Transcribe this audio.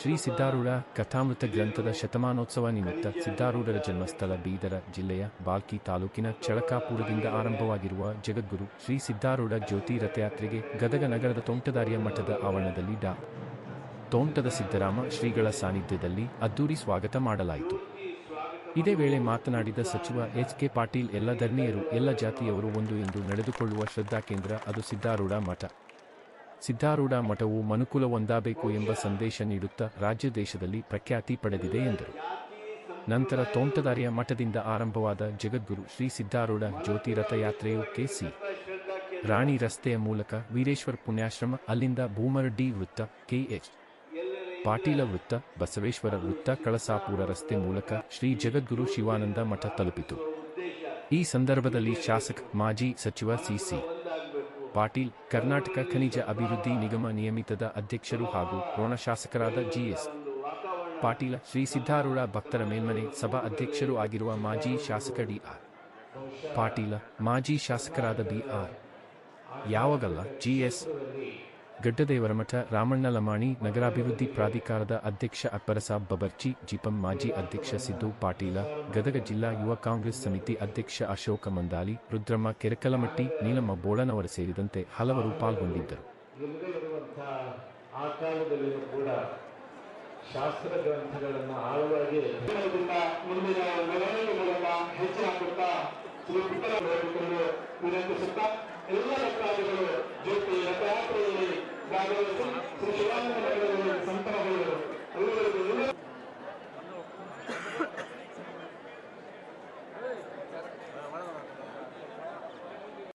ಶ್ರೀ ಸಿದ್ಧಾರೂಢ ಕಥಾಮೃತ ಗ್ರಂಥದ ಶತಮಾನೋತ್ಸವ ನಿಮಿತ್ತ ಸಿದ್ಧಾರೂಢರ ಜನ್ಮಸ್ಥಳ ಬೀದರ ಜಿಲ್ಲೆಯ ಬಾಲ್ಕಿ ತಾಲೂಕಿನ ಚಳಕಾಪುರದಿಂದ ಆರಂಭವಾಗಿರುವ ಜಗದ್ಗುರು ಶ್ರೀ ಸಿದ್ಧಾರೂಢ ಜ್ಯೋತಿ ರಥಯಾತ್ರೆಗೆ ಗದಗ ನಗರದ ತೋಂಟದಾರಿಯ ಮಠದ ಆವರಣದಲ್ಲಿ ಡಾ. ತೋಂಟದ ಸಿದ್ದರಾಮ ಶ್ರೀಗಳ ಸಾನ್ನಿಧ್ಯದಲ್ಲಿ ಅದ್ದೂರಿ ಸ್ವಾಗತ ಮಾಡಲಾಯಿತು. ಇದೇ ವೇಳೆ ಮಾತನಾಡಿದ ಸಚಿವ ಎಚ್ ಕೆ ಪಾಟೀಲ್, ಎಲ್ಲ ಧರ್ಮೀಯರು, ಎಲ್ಲ ಜಾತಿಯವರು ಒಂದು ಎಂದು ನಡೆದುಕೊಳ್ಳುವ ಶ್ರದ್ಧಾ ಕೇಂದ್ರ ಅದು ಸಿದ್ದಾರೂಢ ಮಠ. ಸಿದ್ಧಾರೂಢ ಮಠವು ಮನುಕುಲ ಹೊಂದಬೇಕು ಎಂಬ ಸಂದೇಶ ನೀಡುತ್ತಾ ರಾಜ್ಯ ದೇಶದಲ್ಲಿ ಪ್ರಖ್ಯಾತಿ ಪಡೆದಿದೆ ಎಂದರು. ನಂತರ ತೋಂಟದಾರ್ಯ ಮಠದಿಂದ ಆರಂಭವಾದ ಜಗದ್ಗುರು ಶ್ರೀ ಸಿದ್ಧಾರೂಢ ಜ್ಯೋತಿ ರಥಯಾತ್ರೆಯು ಕೆಸಿ ರಾಣಿ ರಸ್ತೆಯ ಮೂಲಕ ವೀರೇಶ್ವರ ಪುಣ್ಯಾಶ್ರಮ, ಅಲ್ಲಿಂದ ಭೂಮರಡ್ಡಿ ವೃತ್ತ ಕೆಎಚ್ ಪಾಟೀಲ ವೃತ್ತ, ಬಸವೇಶ್ವರ ವೃತ್ತ, ಕಳಸಾಪುರ ರಸ್ತೆ ಮೂಲಕ ಶ್ರೀ ಜಗದ್ಗುರು ಶಿವಾನಂದ ಮಠ ತಲುಪಿತು. ಈ ಸಂದರ್ಭದಲ್ಲಿ ಶಾಸಕ, ಮಾಜಿ ಸಚಿವ ಸಿಸಿ ಪಾಟೀಲ್, ಕರ್ನಾಟಕ ಖನಿಜ ಅಭಿವೃದ್ಧಿ ನಿಗಮ ನಿಯಮಿತದ ಅಧ್ಯಕ್ಷರು ಹಾಗೂ ರೋಣ ಶಾಸಕರಾದ ಜಿಎಸ್ ಪಾಟೀಲ, ಶ್ರೀ ಸಿದ್ಧಾರೂಢ ಭಕ್ತರ ಮೇಲ್ಮನೆ ಸಭಾ ಅಧ್ಯಕ್ಷರು ಆಗಿರುವ ಮಾಜಿ ಶಾಸಕ ಡಿಆರ್ ಪಾಟೀಲ, ಮಾಜಿ ಶಾಸಕರಾದ ಬಿಆರ್ ಯಾವಾಗಲ್ಲ ಜಿಎಸ್ ಗಡ್ಡದೇವರಮಠ ರಾಮಣ್ಣ ಲಮಾಣಿ ನಗರಾಭಿವೃದ್ಧಿ ಪ್ರಾಧಿಕಾರದ ಅಧ್ಯಕ್ಷ ಅಕ್ಬರಸಾಬ್ ಬಬರ್ಚಿ, ಜಿಪಂ ಮಾಜಿ ಅಧ್ಯಕ್ಷ ಸಿದ್ದು ಪಾಟೀಲ, ಗದಗ ಜಿಲ್ಲಾ ಯುವ ಕಾಂಗ್ರೆಸ್ ಸಮಿತಿ ಅಧ್ಯಕ್ಷ ಅಶೋಕ ಮಂದಾಲಿ, ರುದ್ರಮ್ಮ ಕೆರಕಲಮಟ್ಟಿ, ನೀಲಮ್ಮ ಬೋಳನವರ ಸೇರಿದಂತೆ ಹಲವರು ಪಾಲ್ಗೊಂಡಿದ್ದರು. ಶಾಸ್ತ್ರ ಗ್ರಂಥಗಳನ್ನು ಆಳವಾಗಿ ಮುಂದಿನ ಎಲ್ಲ Thank you.